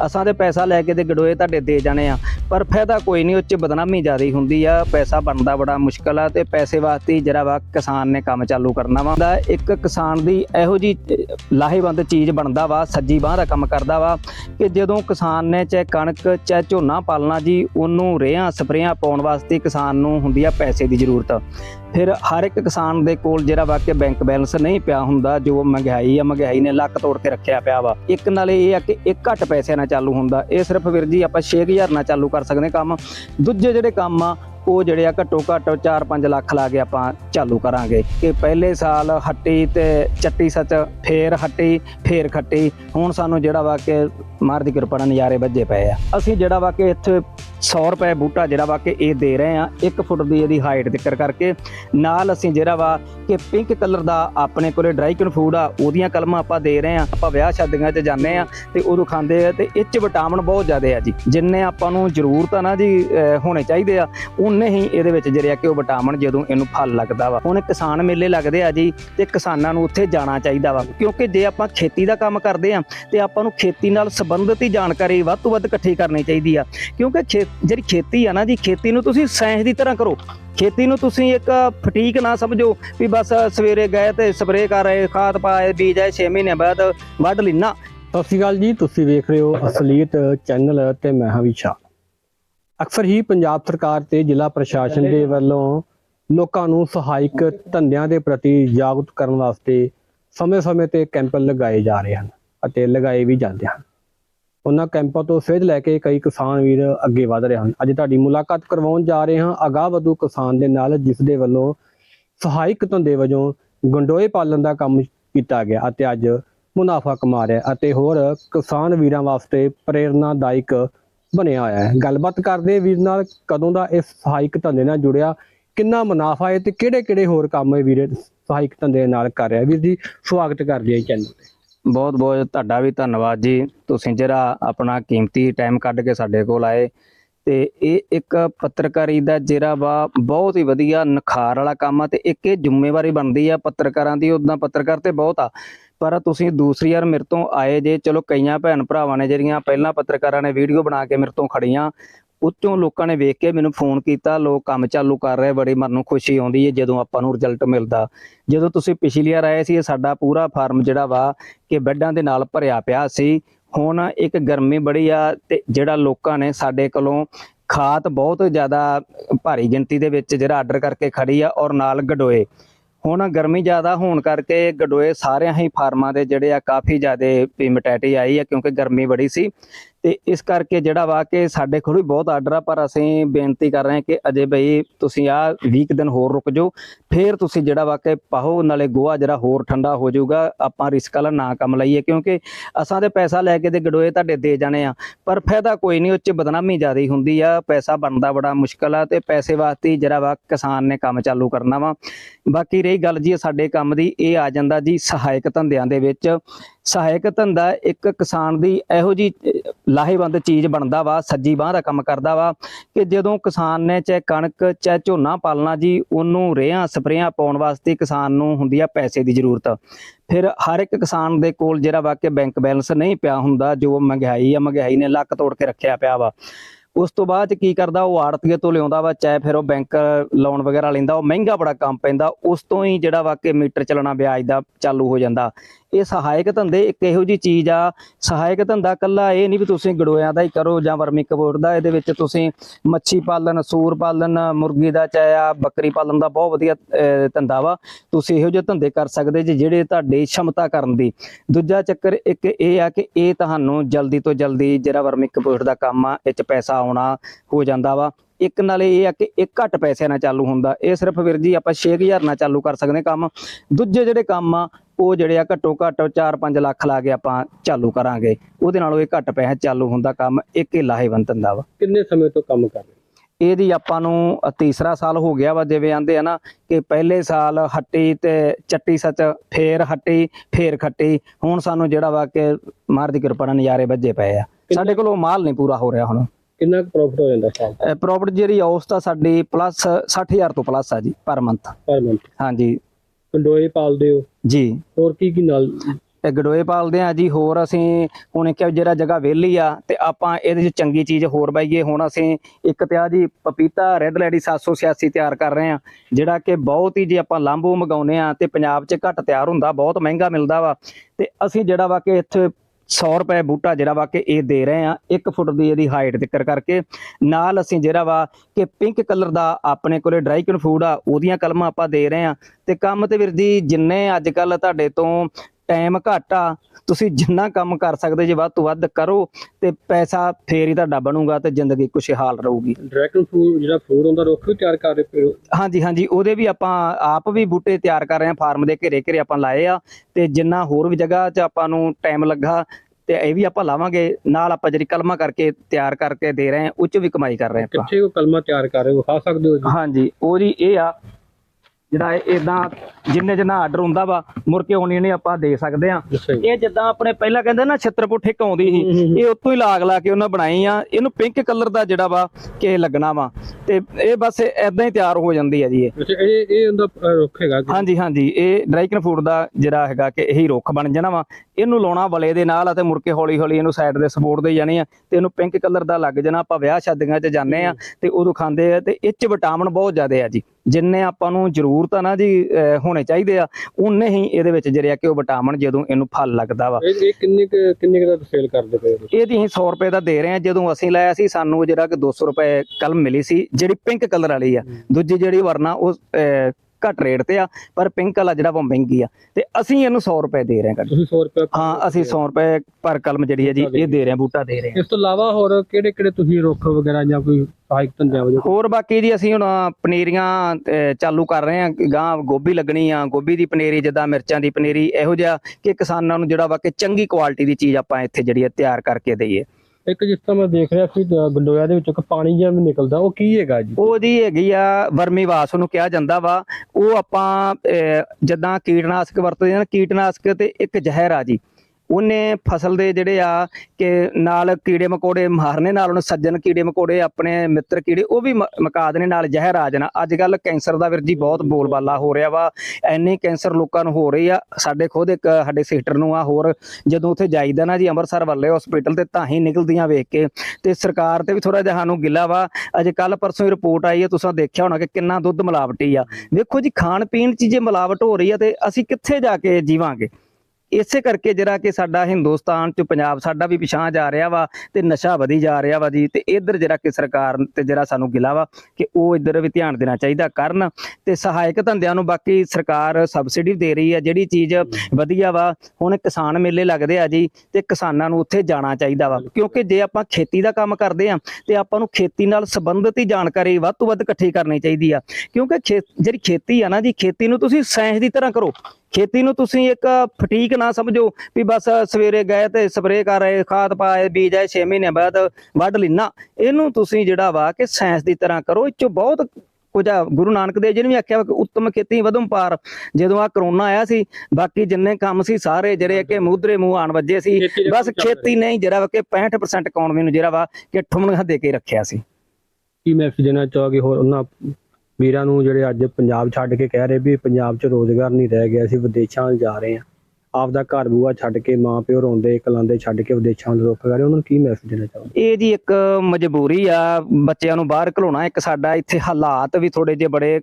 ਅਸਾਂ ਤੇ ਪੈਸਾ ਲੈ ਕੇ ਤੇ ਗਡੋਏ ਤੁਹਾਡੇ ਦੇ ਜਾਣੇ ਆ। ਪਰ ਫਾਇਦਾ ਕੋਈ ਨਹੀਂ ਉੱਚ ਬਦਨਾਮੀ ਜ਼ਿਆਦਾ ਹੁੰਦੀ ਆ। ਪੈਸਾ ਬਣਦਾ ਬੜਾ ਮੁਸ਼ਕਲ ਆ ਤੇ ਪੈਸੇ ਵਾਸਤੇ ਹੀ ਜਿਹੜਾ ਵਾ ਕਿਸਾਨ ਨੇ ਕੰਮ ਚਾਲੂ ਕਰਨਾ ਵਾ। ਦਾ ਇੱਕ ਕਿਸਾਨ ਦੀ ਇਹੋ ਜੀ ਲਾਹੇਵੰਦ ਚੀਜ਼ ਬਣਦਾ ਵਾ, ਸੱਜੀ ਬਾਹ ਦਾ ਕੰਮ ਕਰਦਾ ਵਾ ਕਿ ਜਦੋਂ ਕਿਸਾਨ ਨੇ ਚਾਹੇ ਕਣਕ, ਚਾਹੇ ਝੋਨਾ ਪਾਲਣਾ ਜੀ, ਉਹਨੂੰ ਰੇਹਾਂ, ਸਪਰੇਆਂ ਪਾਉਣ ਵਾਸਤੇ ਕਿਸਾਨ ਨੂੰ ਹੁੰਦੀ ਆ ਪੈਸੇ ਦੀ ਜ਼ਰੂਰਤ। ਫਿਰ ਹਰ ਇੱਕ ਕਿਸਾਨ ਦੇ ਕੋਲ ਜਿਹੜਾ ਵਾ ਕਿ ਬੈਂਕ ਬੈਲੈਂਸ ਨਹੀਂ ਪਿਆ ਹੁੰਦਾ, ਜੋ ਮਹਿੰਗਾਈ ਆ, ਮਹਿੰਗਾਈ ਨੇ ਲੱਕ ਤੋੜ ਕੇ ਰੱਖਿਆ ਪਿਆ ਵਾ। ਇੱਕ ਨਾਲੇ ਇਹ ਆ ਕਿ ਇੱਕ ਘੱਟ ਪੈਸੇ ਨਾਲ ਚਾਲੂ ਹੁੰਦਾ। ਇਹ ਸਿਰਫ ਵੀਰ ਜੀ ਆਪਾਂ 6000 ਨਾਲ ਚਾਲੂ ਕਰ ਕਰ ਸਕਦੇ ਕੰਮ। ਦੂਜੇ ਜਿਹੜੇ ਕੰਮ ਆ ਉਹ ਜਿਹੜੇ ਆ ਘੱਟੋ ਘੱਟ 4-5 ਲੱਖ ਲਾ ਕੇ ਆਪਾਂ ਚਾਲੂ ਕਰਾਂਗੇ। ਕਿ ਪਹਿਲੇ ਸਾਲ ਹੱਟੀ ਤੇ ਚੱਟੀ ਸੱਚ, ਫੇਰ ਹੱਟੀ, ਫੇਰ ਖੱਟੀ। ਹੁਣ ਸਾਨੂੰ ਜਿਹੜਾ ਵਾ ਕਿ ਮਾਰ ਦੀ ਕਿਰਪਾ ਨਾਲ ਨਜ਼ਾਰੇ ਵੱਜੇ ਪਏ ਆ। ਅਸੀਂ ਜਿਹੜਾ ਵਾ ਕਿ ਇੱਥੇ 100 ਰੁਪਏ ਬੂਟਾ ਜਿਹੜਾ ਵਾ ਕਿ ਇਹ ਦੇ ਰਹੇ ਆ 1 ਫੁੱਟ ਦੀ ਇਹਦੀ ਹਾਈਟ ਜ਼ਿਕਰ ਕਰਕੇ। ਨਾਲ ਅਸੀਂ ਜਿਹੜਾ ਵਾ ਕਿ ਪਿੰਕ ਕਲਰ ਦਾ ਆਪਣੇ ਕੋਲੇ ਡਰਾਈ ਕਨ ਫੂਡ ਆ, ਉਹਦੀਆਂ ਕਲਮਾਂ ਆਪਾਂ ਦੇ ਰਹੇ ਆ। ਆਪਾਂ ਵਿਆਹ ਸ਼ਾਦੀਆਂ 'ਚ ਜਾਂਦੇ ਆ ਤੇ ਉਦੋਂ ਖਾਂਦੇ ਆ ਤੇ ਇਹ 'ਚ ਵਿਟਾਮਿਨ ਬਹੁਤ ਜ਼ਿਆਦਾ ਆ ਜੀ। ਜਿੰਨੇ ਆਪਾਂ ਨੂੰ ਜ਼ਰੂਰਤ ਆ ਨਾ ਜੀ ਹੋਣੇ ਚਾਹੀਦੇ ਆ ਉਹ ਉਨੇ ਹੀ ਇਹਦੇ ਵਿੱਚ ਜਿਹੜੇ ਆ ਕਿ ਉਹ ਵਿਟਾਮਿਨ ਜਦੋਂ ਇਹਨੂੰ ਫਲ ਲੱਗਦਾ ਵਾ। ਹੁਣ ਕਿਸਾਨ ਮੇਲੇ ਲੱਗਦੇ ਆ ਜੀ ਤੇ ਕਿਸਾਨਾਂ ਨੂੰ ਉੱਥੇ ਜਾਣਾ ਚਾਹੀਦਾ ਵਾ। ਕਿਉਂਕਿ ਜੇ ਆਪਾਂ ਖੇਤੀ ਦਾ ਕੰਮ ਕਰਦੇ ਆ ਤੇ ਆਪਾਂ ਨੂੰ ਖੇਤੀ ਨਾਲ ਸੰਬੰਧਿਤ ਹੀ ਜਾਣਕਾਰੀ ਵੱਧ ਤੋਂ ਵੱਧ ਇਕੱਠੀ ਕਰਨੀ ਚਾਹੀਦੀ ਆ। ਕਿਉਂਕਿ ਜਿਹੜੀ ਖੇਤੀ ਆ ਨਾ ਜੀ, ਖੇਤੀ ਨੂੰ ਤੁਸੀਂ ਸਾਇੰਸ ਦੀ ਤਰ੍ਹਾਂ ਕਰੋ। ਖੇਤੀ ਨੂੰ ਤੁਸੀਂ ਇੱਕ ਫਟੀਕ ਨਾ ਸਮਝੋ ਵੀ ਬਸ ਸਵੇਰੇ ਗਏ ਤੇ ਸਪਰੇਅ ਕਰ ਰਹੇ ਖਾਦ ਪਾਏ, ਬੀਜ ਆਏ 6 ਮਹੀਨੇ ਬਾਅਦ ਵੱਢ ਲਿਨਾ। ਸਤਿ ਸ਼੍ਰੀ ਅਕਾਲ ਜੀ, ਤੁਸੀਂ ਵੇਖ ਰਹੇ ਹੋ ਅਸਲੀਅਤ ਚੈਨਲ ਤੇ ਮੈਂ ਹਾਂ ਵਿਸ਼ਾ। ਅਕਸਰ ਹੀ ਪੰਜਾਬ ਸਰਕਾਰ ਤੇ ਜ਼ਿਲ੍ਹਾ ਪ੍ਰਸ਼ਾਸਨ ਦੇ ਵੱਲੋਂ ਲੋਕਾਂ ਨੂੰ ਸਹਾਇਕ ਧੰਦਿਆਂ ਦੇ ਪ੍ਰਤੀ ਜਾਗਰੂਕ ਕਰਨ ਵਾਸਤੇ ਸਮੇਂ-ਸਮੇਂ ਤੇ ਕੈਂਪ ਲਗਾਏ ਜਾ ਰਹੇ ਹਨ ਅਤੇ ਲਗਾਏ ਵੀ ਜਾਂਦੇ ਹਨ। ਉਹਨਾਂ ਕੈਂਪਾਂ ਤੋਂ ਸੇਧ ਲੈ ਕੇ ਕਈ ਕਿਸਾਨ ਵੀਰ ਅੱਗੇ ਵਧ ਰਹੇ ਹਨ। ਅੱਜ ਤੁਹਾਡੀ ਮੁਲਾਕਾਤ ਕਰਵਾਉਣ ਜਾ ਰਹੇ ਹਾਂ ਅਗਾਵਧੂ ਕਿਸਾਨ ਦੇ ਨਾਲ, ਜਿਸ ਦੇ ਵੱਲੋਂ ਸਹਾਇਕ ਧੰਦੇ ਵਜੋਂ ਗੰਡੋਏ ਪਾਲਣ ਦਾ ਕੰਮ ਕੀਤਾ ਗਿਆ ਅਤੇ ਅੱਜ ਮੁਨਾਫਾ ਕਮਾ ਰਿਹਾ ਅਤੇ ਹੋਰ ਕਿਸਾਨ ਵੀਰਾਂ ਵਾਸਤੇ ਪ੍ਰੇਰਨਾਦਾਇਕ ਬਣਿਆ ਹੋਇਆ ਹੈ। ਗੱਲਬਾਤ ਕਰਦੇ ਵੀਰ ਨਾਲ, ਕਦੋਂ ਦਾ ਇਸ ਸਹਾਇਕ ਧੰਦੇ ਨਾਲ ਜੁੜਿਆ, ਕਿੰਨਾ ਮੁਨਾਫਾ ਹੈ ਤੇ ਕਿਹੜੇ ਕਿਹੜੇ ਹੋਰ ਕੰਮ ਇਹ ਵੀਰ ਸਹਾਇਕ ਧੰਦੇ ਨਾਲ ਕਰ ਰਿਹਾ ਵੀਰ ਜੀ, ਸਵਾਗਤ ਕਰਦੇ ਹਾਂ ਚੈਨਲ ਤੇ। ਬਹੁਤ ਬਹੁਤ ਤੁਹਾਡਾ ਵੀ ਧੰਨਵਾਦ ਜੀ। ਤੁਸੀਂ ਜਿਹੜਾ ਆਪਣਾ ਕੀਮਤੀ ਟਾਈਮ ਕੱਢ ਕੇ ਸਾਡੇ ਕੋਲ ਆਏ ਤੇ ਇਹ ਇੱਕ ਪੱਤਰਕਾਰੀ ਦਾ ਜਿਹੜਾ ਵਾ ਬਹੁਤ ਹੀ ਵਧੀਆ ਨਖਾਰ ਵਾਲਾ ਕੰਮ ਆ ਤੇ ਇੱਕ ਇਹ ਜ਼ਿੰਮੇਵਾਰੀ ਬਣਦੀ ਆ ਪੱਤਰਕਾਰਾਂ ਦੀ ਉਦਾਂ ਪੱਤਰਕਾਰ ਤੇ ਬਹੁਤ ਆ। ਪਰ ਤੁਸੀਂ ਦੂਸਰੀ ਵਾਰ ਮੇਰੇ ਤੋਂ ਆਏ ਜੇ, ਚਲੋ ਕਈਆਂ ਭੈਣ ਭਰਾਵਾਂ ਨੇ ਜਿਹੜੀਆਂ ਪਹਿਲਾਂ ਪੱਤਰਕਾਰਾਂ ਨੇ ਵੀਡੀਓ ਬਣਾ ਕੇ ਮੇਰੇ ਤੋਂ ਖੜੀਆਂ, ਉੱਚੋਂ ਲੋਕਾਂ ਨੇ ਵੇਖ ਕੇ ਮੈਨੂੰ ਫੋਨ ਕੀਤਾ, ਲੋਕ ਕੰਮ ਚਾਲੂ ਕਰ ਰਹੇ, ਬੜੀ ਮਨ ਨੂੰ ਖੁਸ਼ੀ ਆਉਂਦੀ ਹੈ ਜਦੋਂ ਆਪਾਂ ਨੂੰ ਰਿਜ਼ਲਟ ਮਿਲਦਾ। ਜਦੋਂ ਤੁਸੀਂ ਪਿਛਲੀ ਵਾਰ ਆਏ ਸੀ, ਇਹ ਸਾਡਾ ਪੂਰਾ ਫਾਰਮ ਜਿਹੜਾ ਵਾ ਕਿ ਬੈੱਡਾਂ ਦੇ ਨਾਲ ਭਰਿਆ ਪਿਆ ਸੀ। ਹੁਣ ਇੱਕ ਗਰਮੀ ਬੜੀ ਆ ਤੇ ਜਿਹੜਾ ਲੋਕਾਂ ਨੇ ਸਾਡੇ ਕੋਲੋਂ ਖਾਤ ਬਹੁਤ ਜ਼ਿਆਦਾ ਭਾਰੀ ਗਿਣਤੀ ਦੇ ਵਿੱਚ ਜਿਹੜਾ ਆਰਡਰ ਕਰਕੇ ਖੜੀ ਆ ਔਰ ਨਾਲ ਗਡੋਏ। ਹੁਣ ਗਰਮੀ ਜ਼ਿਆਦਾ ਹੋਣ ਕਰਕੇ ਗਡੋਏ ਸਾਰਿਆਂ ਹੀ ਫਾਰਮਾਂ ਦੇ ਜਿਹੜੇ ਆ ਕਾਫੀ ਜ਼ਿਆਦਾ ਪਿਮਟੈਟੀ ਆਈ ਆ ਕਿਉਂਕਿ ਗਰਮੀ ਬੜੀ ਸੀ। ਤੇ ਇਸ ਕਰਕੇ ਜਿਹੜਾ ਵਾ ਕਿ ਸਾਡੇ ਕੋਲ ਵੀ ਬਹੁਤ ਆਰਡਰ ਆ, ਪਰ ਅਸੀਂ ਬੇਨਤੀ ਕਰ ਰਹੇ ਹਾਂ ਕਿ ਅਜੇ ਬਈ ਤੁਸੀਂ ਆ 20 ਦਿਨ ਹੋਰ ਰੁਕ ਜਾਓ, ਫੇਰ ਤੁਸੀਂ ਜਿਹੜਾ ਵਾ ਕਿ ਪਾਹੋ ਨਾਲੇ ਗੋਹਾ ਜਿਹੜਾ ਹੋਰ ਠੰਡਾ ਹੋ ਜਾਊਗਾ, ਆਪਾਂ ਰਿਸਕ ਵਾਲਾ ਨਾ ਕੰਮ ਲਈਏ, ਕਿਉਂਕਿ ਅਸਾਂ ਤੇ ਪੈਸਾ ਲੈ ਕੇ ਤੇ ਗਡੋਏ ਤੁਹਾਡੇ ਦੇ ਜਾਣੇ ਆ, ਪਰ ਫਾਇਦਾ ਕੋਈ ਨਹੀਂ ਉੱਚ ਬਦਨਾਮੀ ਜ਼ਿਆਦਾ ਹੁੰਦੀ ਆ, ਪੈਸਾ ਬਣਦਾ ਬੜਾ ਮੁਸ਼ਕਲ ਆ, ਤੇ ਪੈਸੇ ਵਾਸਤੇ ਜਿਹੜਾ ਵਾ ਕਿਸਾਨ ਨੇ ਕੰਮ ਚਾਲੂ ਕਰਨਾ ਵਾ। ਬਾਕੀ ਰਹੀ ਗੱਲ ਜੀ ਸਾਡੇ ਕੰਮ ਦੀ, ਇਹ ਆ ਜਾਂਦਾ ਜੀ ਸਹਾਇਕ ਧੰਦਿਆਂ ਦੇ ਵਿੱਚ। ਸਹਾਇਕ ਧੰਦਾ ਇੱਕ ਕਿਸਾਨ ਦੀ ਇਹੋ ਜੀ ਲਾਹੇਵੰਦ ਚੀਜ਼ ਬਣਦਾ ਵਾ, ਸੱਜੀ ਬਾਹ ਦਾ ਕੰਮ ਕਰਦਾ ਵਾ ਕਿ ਜਦੋਂ ਕਿਸਾਨ ਨੇ ਚਾਹੇ ਕਣਕ, ਚਾਹੇ ਝੋਨਾ ਪਾਲਣਾ ਜੀ, ਉਹਨੂੰ ਰੇਹਾਂ, ਸਪਰੇਆਂ ਪਾਉਣ ਵਾਸਤੇ ਕਿਸਾਨ ਨੂੰ ਹੁੰਦੀ ਆ ਪੈਸੇ ਦੀ ਜ਼ਰੂਰਤ। ਫਿਰ ਹਰ ਇੱਕ ਕਿਸਾਨ ਦੇ ਕੋਲ ਜਿਹੜਾ ਵਾ ਕਿ ਬੈਂਕ ਬੈਲੈਂਸ ਨਹੀਂ ਪਿਆ ਹੁੰਦਾ, ਜੋ ਮਹਿੰਗਾਈ ਆ, ਮਹਿੰਗਾਈ ਨੇ ਲੱਕ ਤੋੜ ਕੇ ਰੱਖਿਆ ਪਿਆ ਵਾ। ਉਸ ਤੋਂ ਬਾਅਦ 'ਚ ਕੀ ਕਰਦਾ, ਉਹ ਆੜਤੀਏ ਤੋਂ ਲਿਆਉਂਦਾ ਵਾ, ਚਾਹੇ ਫਿਰ ਉਹ ਬੈਂਕ ਲੋਨ ਵਗੈਰਾ ਲੈਂਦਾ, ਉਹ ਮਹਿੰਗਾ ਬੜਾ ਕੰਮ ਪੈਂਦਾ, ਉਸ ਤੋਂ ਹੀ ਜਿਹੜਾ ਵਾ ਕਿ ਮੀਟਰ ਚੱਲਣਾ, ਵਿਆਜ ਦਾ ਚਾਲੂ ਹੋ ਜਾਂਦਾ। ਇਹ ਸਹਾਇਕ ਧੰਦੇ ਇੱਕ ਇਹੋ ਜੀ ਚੀਜ਼ ਆ। ਸਹਾਇਕ ਧੰਦਾ ਕੱਲਾ ਇਹ ਨਹੀਂ ਵੀ ਤੁਸੀਂ ਗੜੋਇਆਂ ਦਾ ਹੀ ਕਰੋ ਜਾਂ ਵਰਮੀ ਕਪੂਰ ਦਾ। ਇਹਦੇ ਵਿੱਚ ਤੁਸੀਂ ਮੱਛੀ ਪਾਲਣ, ਸੂਰ ਪਾਲਣ, ਮੁਰਗੀ ਦਾ ਚਾਇਆ, ਬੱਕਰੀ ਪਾਲਣ ਦਾ ਬਹੁਤ ਵਧੀਆ ਧੰਦਾ ਵਾ। ਤੁਸੀਂ ਇਹੋ ਜਿਹੇ ਧੰਦੇ ਕਰ ਸਕਦੇ ਜੀ ਜਿਹੜੇ ਤੁਹਾਡੀ ਸ਼ਮਤਾ ਕਰਨ ਦੀ। ਦੂਜਾ ਚੱਕਰ ਇੱਕ ਇਹ ਆ ਕਿ ਇਹ ਤੁਹਾਨੂੰ ਜਲਦੀ ਤੋਂ ਜਲਦੀ ਜਿਹੜਾ ਵਰਮੀ ਕਪੂਰ ਦਾ ਕੰਮ ਆ, ਇਹ ਚ ਪੈਸਾ ਆਉਣਾ ਹੋ ਜਾਂਦਾ ਵਾ। ਇੱਕ ਨਾਲ ਇਹ ਆ ਕਿ ਇਹ ਘੱਟ ਪੈਸਿਆਂ ਨਾਲ ਚਾਲੂ ਹੁੰਦਾ। ਇਹ ਸਿਰਫ ਵੀਰ ਜੀ ਆਪਾਂ 6000 ਨਾਲ ਚਾਲੂ ਕਰ ਸਕਦੇ ਕੰਮ। ਦੂਜੇ ਜਿਹੜੇ ਕੰਮ ਆ ਉਹ ਜਿਹੜੇ ਆ ਘੱਟੋ ਘੱਟ 4-5 ਲੱਖ ਲਾ ਕੇ ਆਪਾਂ ਚਾਲੂ ਕਰਾਂਗੇ। ਉਹਦੇ ਨਾਲੋਂ ਇਹ ਘੱਟ ਪੈਸੇ ਚਾਲੂ ਹੁੰਦਾ ਕੰਮ ਇੱਕ ਹੀ ਲਾਹੇਵੰਦ ਧੰਦਾ ਵਾ। ਕਿੰਨੇ ਸਮੇਂ ਤੋਂ ਕੰਮ ਕਰ ਰਹੇ? ਇਹਦੀ ਆਪਾਂ ਨੂੰ ਤੀਸਰਾ ਸਾਲ ਹੋ ਗਿਆ ਵਾ ਜਿਵੇਂ ਆਂਦੇ ਆ ਨਾ ਕਿ ਪਹਿਲੇ ਸਾਲ ਹੱਟੀ ਤੇ ਚੱਟੀ ਸੱਚ ਫੇਰ ਹੱਟੀ ਫੇਰ ਖੱਟੀ। ਹੁਣ ਸਾਨੂੰ ਜਿਹੜਾ ਵਾ ਕਿ ਮਾਰ ਦੀ ਕਿਰਪਾ ਨਾਲ ਨਜ਼ਾਰੇ ਵੱਜੇ ਪਏ ਆ। ਸਾਡੇ ਕੋਲ ਉਹ ਮਾਲ ਨਹੀਂ ਪੂਰਾ ਹੋ ਰਿਹਾ ਹੁਣ। ਕਿੰਨਾ ਪ੍ਰੋਫਿਟ ਹੋ ਜਾਂਦਾ ਸਾਲ ਪ੍ਰੋਪਰਟੀ ਜਿਹੜੀ ਔਸਤ ਆ ਸਾਡੀ ਪਲੱਸ 60000 ਤੋਂ ਪਲੱਸ ਆ ਜੀ ਪਰ ਮੰਥ ਪਰ ਮੰਥ ਹਾਂਜੀ। ਕੰਡੋਏ ਪਾਲਦੇ ਹੋ? ਜੀ। ਹੋਰ ਕੀ ਕੀ ਨਾਲ? ਇਹ ਗਡੋਏ ਪਾਲਦੇ ਆ ਜੀ ਹੋਰ ਅਸੀਂ ਹੁਣ ਕਿ ਜਿਹੜਾ ਜਗ੍ਹਾ ਵਿਹਲੀ ਆ ਤੇ ਆਪਾਂ ਇਹਦੇ 'ਚ ਚੰਗੀ ਚੀਜ਼ ਹੋਰ ਪਾਈਏ ਹੁਣ ਅਸੀਂ ਇੱਕ ਤੇ ਆ ਜੀ ਪਪੀਤਾ ਰੈੱਡ ਲੈਡੀ 786 ਤਿਆਰ ਕਰ ਰਹੇ ਆ ਜਿਹੜਾ ਕਿ ਬਹੁਤ ਹੀ ਜੇ ਆਪਾਂ ਲਾਂਭੋ ਮਗਾਉਨੇ ਆ ਤੇ ਪੰਜਾਬ 'ਚ ਘੱਟ ਤਿਆਰ ਹੁੰਦਾ ਬਹੁਤ ਮਹਿੰਗਾ ਮਿਲਦਾ ਵਾ। ਤੇ ਅਸੀਂ ਜਿਹੜਾ ਵਾ ਕਿ ਇੱਥੇ 100 ਰੁਪਏ ਬੂਟਾ ਜਿਹੜਾ ਵਾ ਕਿ ਇਹ ਦੇ ਰਹੇ ਆ 1 ਫੁੱਟ ਦੀ ਇਹਦੀ ਹਾਈਟ ਜ਼ਿਕਰ ਕਰਕੇ। ਨਾਲ ਅਸੀਂ ਜਿਹੜਾ ਵਾ ਕਿ ਪਿੰਕ ਕਲਰ ਦਾ ਆਪਣੇ ਕੋਲੇ ਡਰਾਈ ਕਨ ਫੂਡ ਆ, ਉਹਦੀਆਂ ਕਲਮਾਂ ਆਪਾਂ ਦੇ ਰਹੇ ਆ। ਤੇ ਕੰਮ ਤੇ ਵੀਰ ਜੀ, ਜਿੰਨੇ ਅੱਜ ਕੱਲ ਤੁਹਾਡੇ ਤੋਂ ਟਾਈਮ ਘੱਟ ਆ ਤੁਸੀਂ ਜਿੰਨਾ ਕੰਮ ਕਰ ਸਕਦੇ ਜੇ ਵੱਧ ਤੋਂ ਵੱਧ ਕਰੋ ਤੇ ਪੈਸਾ ਫੇਰ ਹੀ ਤੁਹਾਡਾ ਬਣੂਗਾ ਤੇ ਜ਼ਿੰਦਗੀ ਖੁਸ਼ਹਾਲ ਰਹੂਗੀ। ਡਰੈਗਨ ਫਰੂਟ ਜਿਹੜਾ ਫਰੂਟ ਹੁੰਦਾ ਰੁੱਖ ਵੀ ਤਿਆਰ ਕਰ ਰਹੇ ਹੋ? ਹਾਂਜੀ ਹਾਂਜੀ ਉਹਦੇ ਵੀ ਆਪਾਂ ਆਪ ਵੀ ਬੂਟੇ ਤਿਆਰ ਕਰ ਰਹੇ ਹਾਂ ਫਾਰਮ ਦੇ ਘੇਰੇ ਘੇਰੇ ਆਪਾਂ ਲਾਏ ਆ ਤੇ ਜਿੰਨਾ ਹੋਰ ਵੀ ਜਗ੍ਹਾ 'ਚ ਆਪਾਂ ਨੂੰ ਟਾਈਮ ਲੱਗਾ ਤੇ ਇਹ ਵੀ ਆਪਾਂ ਲਾਵਾਂਗੇ ਨਾਲ ਆਪਾਂ ਜਿਹੜੀ ਕਲਮਾਂ ਕਰਕੇ ਤਿਆਰ ਕਰਕੇ ਦੇ ਰਹੇ ਹਾਂ ਉਹ 'ਚ ਵੀ ਕਮਾਈ ਕਰ ਰਹੇ ਹਾਂ ਕਿੱਥੇ ਉਹ ਕਲਮਾ ਤਿਆਰ ਕਰ ਰਹੇ ਹੋ ਖਾ ਸਕਦੇ ਹੋ ਜੀ? ਹਾਂਜੀ ਉਹ ਜੀ ਇਹ ਆ ਜਿਹੜਾ ਇਦਾਂ ਜਿੰਨੇ ਜਿੰਨਾ ਆਰਡਰ ਹੁੰਦਾ ਵਾ ਮੁੜ ਕੇ ਆਉਣੀ ਨਹੀਂ ਆਪਾਂ ਦੇ ਸਕਦੇ ਆ ਇਹ ਜਿੱਦਾਂ ਆਪਣੇ ਪਹਿਲਾਂ ਕਹਿੰਦੇ ਨਾ ਛਿੱਤਰਪੁੱਠੇ ਕਾਉਂਦੀ ਸੀ। ਹੂੰ, ਹੂੰ, ਹੂੰ। ਇਹ ਉੱਤੋਂ ਹੀ ਲਾਗ ਲਾ ਕੇ ਉਹਨਾਂ ਬਣਾਈ ਆ। ਇਹਨੂੰ ਪਿੰਕ ਕਲਰ ਦਾ ਜਿਹੜਾ ਵਾ ਕਿ ਲੱਗਣਾ ਵਾ। ਤੇ ਇਹ ਬਸ ਐਦਾਂ ਹੀ ਤਿਆਰ ਹੋ ਜਾਂਦੀ ਆ ਜੀ ਇਹ। ਇਹ ਇਹ ਹੁੰਦਾ ਅ, ਰੁੱਖ ਹੈਗਾ। ਹਾਂਜੀ ਹਾਂਜੀ। ਇਹ ਡਰਾਈਕਨ ਫੂਡ ਦਾ ਜਿਹੜਾ ਹੈਗਾ ਕਿ ਇਹੀ ਰੁੱਖ ਬਣ ਜਾਣਾ ਵਾ। ਇਹਨੂੰ ਲਾਉਣਾ ਵਲੇ ਦੇ ਨਾਲ ਆ ਤੇ ਮੁੜ ਕੇ ਹੌਲੀ ਹੌਲੀ ਇਹਨੂੰ ਸਾਈਡ ਦੇ ਸਪੋਰਟ ਦੇ ਜਾਣੇ ਆ। ਤੇ ਇਹਨੂੰ ਪਿੰਕ ਕਲਰ ਦਾ ਲੱਗ ਜਾਣਾ। ਆਪਾਂ ਵਿਆਹ ਸ਼ਾਦੀਆਂ 'ਚ ਜਾਂਦੇ ਆ ਤੇ ਉਦੋਂ ਖਾਂਦੇ ਆ। ਤੇ ਇਹ 'ਚ ਵਿਟਾਮਿਨ ਬਹੁਤ ਜ਼ਿਆਦੇ ਆ ਜੀ। ਜਿੰਨੇ ਆਪਾਂ ਨੂੰ ਜ਼ਰੂਰਤ ਆ ਨਾ ਜੀ ਹੋਣੇ ਚਾਹੀਦੇ ਆ ਉਨੇ ਹੀ ਇਹਦੇ ਵਿੱਚ ਜਿਹੜੇ ਆ ਕਿ ਉਹ ਵਿਟਾਮਿਨ ਜਦੋਂ ਇਹਨੂੰ ਫਲ ਲੱਗਦਾ ਵਾ। ਇਹ ਇਹ ਕਿੰਨੇ ਕਿੰਨੇ ਦਾ ਸੇਲ ਕਰਦੇ ਪਏ ਹੋ ਤੁਸੀਂ? ਇਹਦੀ ਅਸੀਂ 100 ਰੁਪਏ ਦਾ ਦੇ ਰਹੇ ਆ ਜਦੋਂ ਅਸੀਂ ਲਾਇਆ ਸੀ ਸਾਨੂੰ ਜਿਹੜਾ ਕਿ 200 ਰੁਪਏ ਕਲਮ ਮਿਲੀ ਸੀ ਜਿਹੜੀ ਪਿੰਕ ਕਲਰ ਵਾਲੀ ਆ। ਦੂਜੀ ਜਿਹੜੀ ਵਰਨਾ ਉਹ ਘੱਟ ਰੇਟ ਤੇ ਆ ਪਰ ਪਿੰਕ ਵਾਲਾ ਜਿਹੜਾ ਉਹ ਮਹਿੰਗੀ ਆ। ਤੇ ਅਸੀਂ ਇਹਨੂੰ 100 ਰੁਪਏ ਦੇ ਰਹੇ ਹਾਂ ਤੁਸੀਂ 100 ਰੁਪਏ ਹਾਂ ਅਸੀਂ 100 ਰੁਪਏ ਪਰ ਕਲਮ ਜਿਹੜੀ ਹੈ ਜੀ ਇਹ ਦੇ ਰਹੇ ਹਾਂ ਬੂਟਾ ਦੇ ਰਹੇ ਹਾਂ ਇਸ ਤੋਂ ਇਲਾਵਾ ਹੋਰ ਕਿਹੜੇ ਕਿਹੜੇ ਤੁਸੀਂ ਰੁੱਖ ਵਗੈਰਾ ਜਾਂ ਕੋਈ ਸਹਾਇਕ ਧੰਦਿਆਂ ਵਜੋਂ? ਹੋਰ ਬਾਕੀ ਜੀ ਅਸੀਂ ਹੁਣ ਪਨੀਰੀਆਂ ਚਾਲੂ ਕਰ ਰਹੇ ਹਾਂ ਗਾਂ ਗੋਭੀ ਲੱਗਣੀ ਆ ਗੋਭੀ ਦੀ ਪਨੀਰੀ ਜਿੱਦਾਂ ਮਿਰਚਾਂ ਦੀ ਪਨੀਰੀ ਇਹੋ ਜਿਹਾ ਕਿ ਕਿਸਾਨਾਂ ਨੂੰ ਜਿਹੜਾ ਵਾ ਕਿ ਚੰਗੀ ਕੁਆਲਿਟੀ ਦੀ ਚੀਜ਼ ਆਪਾਂ ਇੱਥੇ ਜਿਹੜੀ ਹੈ ਤਿਆਰ ਕਰਕੇ ਦਈਏ। ਇੱਕ ਜਿਸ ਤਰ੍ਹਾਂ ਮੈਂ ਦੇਖ ਰਿਹਾ ਸੀ ਗੰਡੋਇਆ ਦੇ ਵਿੱਚੋਂ ਇੱਕ ਪਾਣੀ ਜਿਹਾ ਵੀ ਨਿਕਲਦਾ ਉਹ ਕੀ ਹੈਗਾ ਜੀ? ਉਹਦੀ ਹੈਗੀ ਆ ਵਰਮੀ ਵਾਸ ਉਹਨੂੰ ਕਿਹਾ ਜਾਂਦਾ ਵਾ। ਉਹ ਆਪਾਂ ਅਹ, ਜਿੱਦਾਂ ਕੀਟਨਾਸ਼ਕ ਵਰਤਦੇ ਹਾਂ ਕੀਟਨਾਸ਼ਕ ਤੇ ਇੱਕ ਜ਼ਹਿਰ ਆ ਜੀ। ਉਹਨੇ ਫਸਲ ਦੇ ਜਿਹੜੇ ਆ ਕਿ ਨਾਲ ਕੀੜੇ ਮਕੌੜੇ ਮਾਰਨੇ, ਨਾਲ ਉਹਨੂੰ ਸੱਜਣ ਕੀੜੇ ਮਕੌੜੇ, ਆਪਣੇ ਮਿੱਤਰ ਕੀੜੇ, ਉਹ ਵੀ ਮਕਾ ਦੇਣੇ ਨਾਲ ਜ਼ਹਿਰ ਆ ਜਾਣਾ। ਅੱਜ ਕੱਲ ਕੈਂਸਰ ਦਾ ਵੀਰ ਜੀ ਬਹੁਤ ਬੋਲਬਾਲਾ ਹੋ ਰਿਹਾ ਵਾ। ਐਨੇ ਕੈਂਸਰ ਲੋਕਾਂ ਨੂੰ ਹੋ ਰਹੀ ਆ। ਸਾਡੇ ਖੁਦ ਇੱਕ, ਸਾਡੇ ਸਿਸਟਰ ਨੂੰ ਆ ਹੋਰ, ਜਦੋਂ ਉੱਥੇ ਜਾਈਦਾ ਨਾ ਜੀ ਅੰਮ੍ਰਿਤਸਰ ਵੱਲੇ ਹਸਪੀਟਲ ਤੇ ਤਾਂ ਹੀ ਨਿਕਲਦੀਆਂ ਵੇਖ ਕੇ। ਤੇ ਸਰਕਾਰ ਤੇ ਵੀ ਥੋੜਾ ਜਿਹਾ ਸਾਨੂੰ ਗਿੱਲਾ ਵਾ। ਅਜੇ ਕੱਲ ਪਰਸੋਂ ਹੀ ਰਿਪੋਰਟ ਆਈ ਹੈ ਤੁਸੀਂ ਦੇਖਿਆ ਹੋਣਾ ਕਿ ਕਿੰਨਾ ਦੁੱਧ ਮਿਲਾਵਟੀ ਆ। ਵੇਖੋ ਜੀ ਖਾਣ ਪੀਣ ਚ ਜੇ ਮਿਲਾਵਟ ਹੋ ਰਹੀ ਆ ਤੇ ਅਸੀਂ ਕਿੱਥੇ ਜਾ ਕੇ ਜੀਵਾਂਗੇ? ਇਸੇ ਕਰਕੇ ਜਿਹੜਾ ਕਿ ਸਾਡਾ ਹਿੰਦੁਸਤਾਨ ਚ ਪੰਜਾਬ ਸਾਡਾ ਵੀ ਪਿਛਾਂ ਜਾ ਰਿਹਾ ਵਾ ਤੇ ਨਸ਼ਾ ਵਧੀ ਜਾ ਰਿਹਾ ਵਾ ਜੀ ਤੇ ਇਧਰ ਜਿਹੜਾ ਕਿ ਸਰਕਾਰ ਤੇ ਜਿਹੜਾ ਸਾਨੂੰ ਗਿਲਾ ਵਾ ਕਿ ਉਹ ਇਧਰ ਵੀ ਧਿਆਨ ਦੇਣਾ ਚਾਹੀਦਾ ਕਰਨ ਤੇ ਸਹਾਇਕ ਧੰਦਿਆਂ ਨੂੰ ਬਾਕੀ ਸਰਕਾਰ ਸਬਸਿਡੀ ਦੇ ਰਹੀ ਆ ਜਿਹੜੀ ਚੀਜ਼ ਵਧੀਆ ਵਾ ਹੁਣ ਕਿਸਾਨ ਮੇਲੇ ਲੱਗਦੇ ਆ ਜੀ ਤੇ ਕਿਸਾਨਾਂ ਨੂੰ ਉੱਥੇ ਜਾਣਾ ਚਾਹੀਦਾ ਵਾ ਕਿਉਂਕਿ ਜੇ ਆਪਾਂ ਖੇਤੀ ਦਾ ਕੰਮ ਕਰਦੇ ਆ ਤੇ ਆਪਾਂ ਨੂੰ ਖੇਤੀ ਨਾਲ ਸੰਬੰਧਿਤ ਹੀ ਜਾਣਕਾਰੀ ਵੱਧ ਤੋਂ ਵੱਧ ਇਕੱਠੀ ਕਰਨੀ ਚਾਹੀਦੀ ਆ ਕਿਉਂਕਿ ਜਿਹੜੀ ਖੇਤੀ ਆ ਨਾ ਜੀ ਖੇਤੀ ਨੂੰ ਤੁਸੀਂ ਸਾਇੰਸ ਦੀ ਤਰ੍ਹਾਂ ਕਰੋ ਖੇਤੀ ਨੂੰ ਤੁਸੀਂ ਇੱਕ ਫਟੀਕ ਨਾ ਸਮਝੋ ਵੀ ਬਸ ਸਵੇਰੇ ਗਏ ਤੇ ਸਪਰੇਅ ਕਰ ਰਹੇ ਖਾਦ ਪਾਏ ਬੀਜ ਆਏ 6 ਮਹੀਨੇ ਬਾਅਦ ਵੱਢ ਲੈਣਾ ਇਹਨੂੰ ਤੁਸੀਂ ਜਿਹੜਾ ਵਾ ਕਿ ਸਾਇੰਸ ਦੀ ਤਰ੍ਹਾਂ ਕਰੋ। ਇਹ 'ਚੋਂ ਬਹੁਤ ਕੁਝ ਗੁਰੂ ਨਾਨਕ ਦੇਵ ਜੀ ਨੇ ਵੀ ਆਖਿਆ ਕਿ ਉੱਤਮ ਖੇਤੀ ਵਧਮ ਪਾਰ। ਜਦੋਂ ਆ ਕਰੋਨਾ ਆਇਆ ਸੀ ਬਾਕੀ ਜਿੰਨੇ ਕੰਮ ਸੀ ਸਾਰੇ ਜਿਹੜੇ ਕਿ ਮੁੱਦਰੇ ਮੂੰਹ ਆਣ ਵੱਜੇ ਸੀ। ਬਸ ਖੇਤੀ ਨਹੀਂ ਜਿਹੜਾ ਕਿ 65% ਇਕਨੋਮੀ ਨੂੰ ਜਿਹੜਾ ਵਾ ਕਿ ਠੁਮਣਾ ਦੇ ਕੇ ਰੱਖਿਆ ਸੀ। ਕੀ ਮੈਸੇਜ ਦੇਣਾ ਚਾਹੋਗੇ ਹੋਰ ਉਹਨਾਂ ਵੀਰਾਂ ਨੂੰ ਜਿਹੜੇ ਅੱਜ ਪੰਜਾਬ ਛੱਡ ਕੇ ਕਹਿ ਰਹੇ ਵੀ ਪੰਜਾਬ 'ਚ ਰੋਜ਼ਗਾਰ ਨਹੀਂ ਰਹਿ ਗਿਆ ਅਸੀਂ ਵਿਦੇਸ਼ਾਂ ਵੱਲ ਜਾ ਰਹੇ ਹਾਂ। ਆਪਦਾ ਘਰ ਬੂਆ ਛੱਡ ਕੇ ਮਾਂ ਪਿਓ ਰੋਂਦੇ ਕਲਾਂਦੇ ਛੱਡ ਕੇ ਵਿਦੇਸ਼ਾਂ ਵੱਲ ਰੁੱਖ ਕਰ ਰਹੇ ਉਹਨਾਂ ਨੂੰ ਕੀ ਮੈਸੇਜ ਦੇਣਾ ਚਾਹੋਗੇ? ਇਹ ਜੀ ਇੱਕ ਮਜਬੂਰੀ ਆ, ਬੱਚਿਆਂ ਨੂੰ ਬਾਹਰ ਘਲਾਉਣਾ ਇੱਕ ਸਾਡਾ ਇੱਥੇ ਹਾਲਾਤ ਵੀ ਥੋੜੇ ਜਿਹੇ ਬੜੇ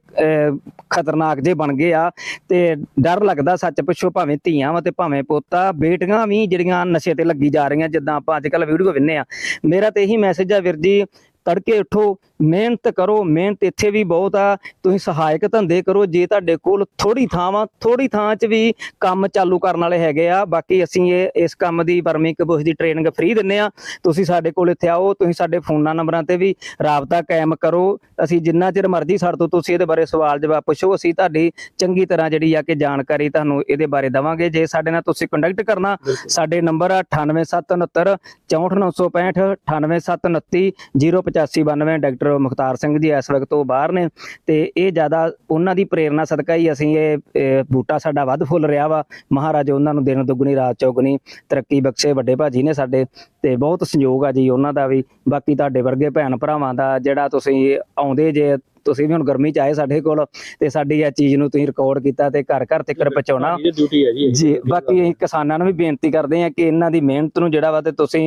ਖਤਰਨਾਕ ਜੇ ਬਣ ਗਏ ਆ ਤੇ ਡਰ ਲੱਗਦਾ ਸੱਚ ਪੁੱਛੋ, ਭਾਵੇਂ ਧੀਆਂ ਵਾ ਤੇ ਭਾਵੇਂ ਪੋਤਾ। ਬੇਟੀਆਂ ਵੀ ਜਿਹੜੀਆਂ ਨਸ਼ੇ ਤੇ ਲੱਗੀ ਜਾ ਰਹੀਆਂ, ਜਿੱਦਾਂ ਆਪਾਂ ਅੱਜ ਕੱਲ ਵੀਡੀਓ ਵਿੰਨੇ ਆ। ਮੇਰਾ ਤੇ ਇਹੀ ਮੈਸੇਜ ਆ ਵੀਰ ਜੀ, ਤੜਕੇ ਉਠੋ ਮਿਹਨਤ ਕਰੋ ਮਿਹਨਤ ਇੱਥੇ ਵੀ ਬਹੁਤ ਆ। ਤੁਸੀਂ ਸਹਾਇਕ ਧੰਦੇ ਕਰੋ ਜੇ ਤੁਹਾਡੇ ਕੋਲ ਥੋੜੀ ਥਾਂ ਵਾ ਥੋੜੀ ਥਾਂ 'ਚ ਵੀ ਕੰਮ ਚਾਲੂ ਕਰਨ ਵਾਲੇ ਹੈਗੇ ਆ ਬਾਕੀ ਅਸੀਂ ਇਹ ਇਸ ਕੰਮ ਦੀ ਵਰਮੀ ਕਬੂਸ ਦੀ ਟ੍ਰੇਨਿੰਗ ਫ੍ਰੀ ਦਿੰਨੇ ਆ। ਤੁਸੀਂ ਸਾਡੇ ਕੋਲ ਇੱਥੇ ਆਓ ਤੁਸੀਂ ਸਾਡੇ ਫੋਨਾਂ ਨੰਬਰਾਂ ਤੇ ਵੀ ਰਾਬਤਾ ਕਾਇਮ ਕਰੋ। ਅਸੀਂ ਜਿੰਨਾ ਚਿਰ ਮਰਜ਼ੀ ਸਾਡੇ ਤੋਂ ਤੁਸੀਂ ਇਹਦੇ ਬਾਰੇ ਸਵਾਲ ਜਵਾਬ ਪੁੱਛੋ ਅਸੀਂ ਤੁਹਾਡੀ ਚੰਗੀ ਤਰ੍ਹਾਂ ਜਿਹੜੀ ਆ ਕਿ ਜਾਣਕਾਰੀ ਤੁਹਾਨੂੰ ਇਹਦੇ ਬਾਰੇ ਦਵਾਂਗੇ। ਜੇ ਸਾਡੇ ਨਾਲ ਤੁਸੀਂ ਕੰਟੈਕਟ ਕਰਨਾ ਸਾਡੇ ਨੰਬਰ ਆ 98769 64965 98729 08592 ਡਾਕਟਰ ਮੁਖਤਾਰ ਸਿੰਘ ਜੀ ਇਸ ਵਕਤ ਉਹ ਬਾਹਰ ਨੇ ਤੇ ਇਹ ਜ਼ਿਆਦਾ ਉਹਨਾਂ ਦੀ ਪ੍ਰੇਰਣਾ ਸਦਕਾ ਹੀ ਅਸੀਂ ਇਹ ਇਹ ਬੂਟਾ ਸਾਡਾ ਵੱਧ ਫੁੱਲ ਰਿਹਾ ਵਾ। ਮਹਾਰਾਜ ਉਹਨਾਂ ਨੂੰ ਦਿਨ ਦੁੱਗਣੀ, ਰਾਤ ਚੌਗਣੀ ਤਰੱਕੀ ਬਖਸ਼ੇ ਵੱਡੇ ਭਾਜੀ ਨੇ ਸਾਡੇ ਤੇ ਬਹੁਤ ਸੰਯੋਗ ਆ ਜੀ ਉਹਨਾਂ ਦਾ ਵੀ। ਬਾਕੀ ਤੁਹਾਡੇ ਵਰਗੇ ਭੈਣ ਭਰਾਵਾਂ ਦਾ ਜਿਹੜਾ ਤੁਸੀਂ ਆਉਂਦੇ ਜੇ ਤੁਸੀਂ ਵੀ ਹੁਣ ਗਰਮੀ ਚ ਆਏ ਸਾਡੇ ਕੋਲ ਤੇ ਸਾਡੀ ਇਹ ਚੀਜ਼ ਨੂੰ ਤੁਸੀਂ ਰਿਕਾਰਡ ਕੀਤਾ ਤੇ ਘਰ ਘਰ ਤੱਕ ਪਹੁੰਚਾਉਣਾ। ਜੀ। ਬਾਕੀ ਅਸੀਂ ਕਿਸਾਨਾਂ ਨੂੰ ਵੀ ਬੇਨਤੀ ਕਰਦੇ ਹਾਂ ਕਿ ਇਹਨਾਂ ਦੀ ਮਿਹਨਤ ਨੂੰ ਜਿਹੜਾ ਵਾ ਤੇ ਤੁਸੀਂ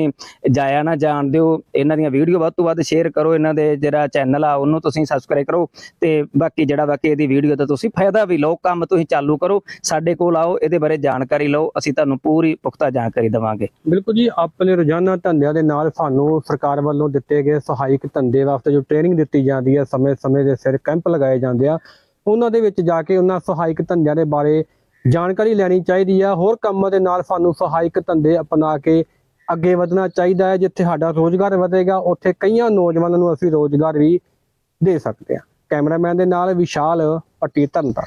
ਜਾਇਆ ਨਾ ਜਾਣ ਦਿਓ। ਇਹਨਾਂ ਦੀਆਂ ਵੀਡੀਓ ਵੱਧ ਤੋਂ ਵੱਧ ਸ਼ੇਅਰ ਕਰੋ ਇਹਨਾਂ ਦੇ ਜਿਹੜਾ ਚੈਨਲ ਆ ਉਹਨੂੰ ਤੁਸੀਂ ਸਬਸਕ੍ਰਾਈਬ ਕਰੋ ਤੇ ਬਾਕੀ ਜਿਹੜਾ ਵਾ ਕਿ ਇਹਦੀ ਵੀਡੀਓ ਦਾ ਤੁਸੀਂ ਫਾਇਦਾ ਵੀ ਲਓ ਕੰਮ ਤੁਸੀਂ ਚਾਲੂ ਕਰੋ। ਸਾਡੇ ਕੋਲ ਆਓ ਇਹਦੇ ਬਾਰੇ ਜਾਣਕਾਰੀ ਲਓ ਅਸੀਂ ਤੁਹਾਨੂੰ ਪੂਰੀ ਪੁਖਤਾ ਜਾਣਕਾਰੀ ਦੇਵਾਂਗੇ। ਬਿਲਕੁਲ ਜੀ ਆਪਣੇ ਰੋਜ਼ਾਨਾ ਧੰਦਿਆਂ ਦੇ ਨਾਲ ਸਾਨੂੰ ਸਰਕਾਰ ਵੱਲੋਂ ਦਿੱਤੇ ਗਏ ਸਹਾਇਕ ਧੰਦੇ ਵਾਸਤੇ ਜੋ ਟ੍ਰੇਨਿੰਗ ਦਿੱਤੀ ਜਾਂਦੀ ਹੈ ਸਮੇਂ-ਸਮੇਂ ਦੇ ਸਿਰ ਕੈਂਪ ਲਗਾਏ ਜਾਂਦੇ ਆ। ਉਹਨਾਂ ਦੇ ਵਿੱਚ ਜਾ ਕੇ ਉਹਨਾਂ ਸਹਾਇਕ ਧੰਦਿਆਂ ਦੇ ਬਾਰੇ ਜਾਣਕਾਰੀ ਲੈਣੀ ਚਾਹੀਦੀ ਆ। ਹੋਰ ਕੰਮਾਂ ਦੇ ਨਾਲ ਸਾਨੂੰ ਸਹਾਇਕ ਧੰਦੇ ਅਪਣਾ ਕੇ ਅੱਗੇ ਵਧਣਾ ਚਾਹੀਦਾ ਹੈ, ਜਿੱਥੇ ਸਾਡਾ ਰੋਜ਼ਗਾਰ ਵਧੇਗਾ, ਉੱਥੇ ਕਈਆਂ ਨੌਜਵਾਨਾਂ ਨੂੰ ਅਸੀਂ ਰੋਜ਼ਗਾਰ ਵੀ ਦੇ ਸਕਦੇ ਹਾਂ। ਕੈਮਰਾਮੈਨ ਦੇ ਨਾਲ ਵਿਸ਼ਾਲ ਪੱਟੀ ਧੰਦਾ।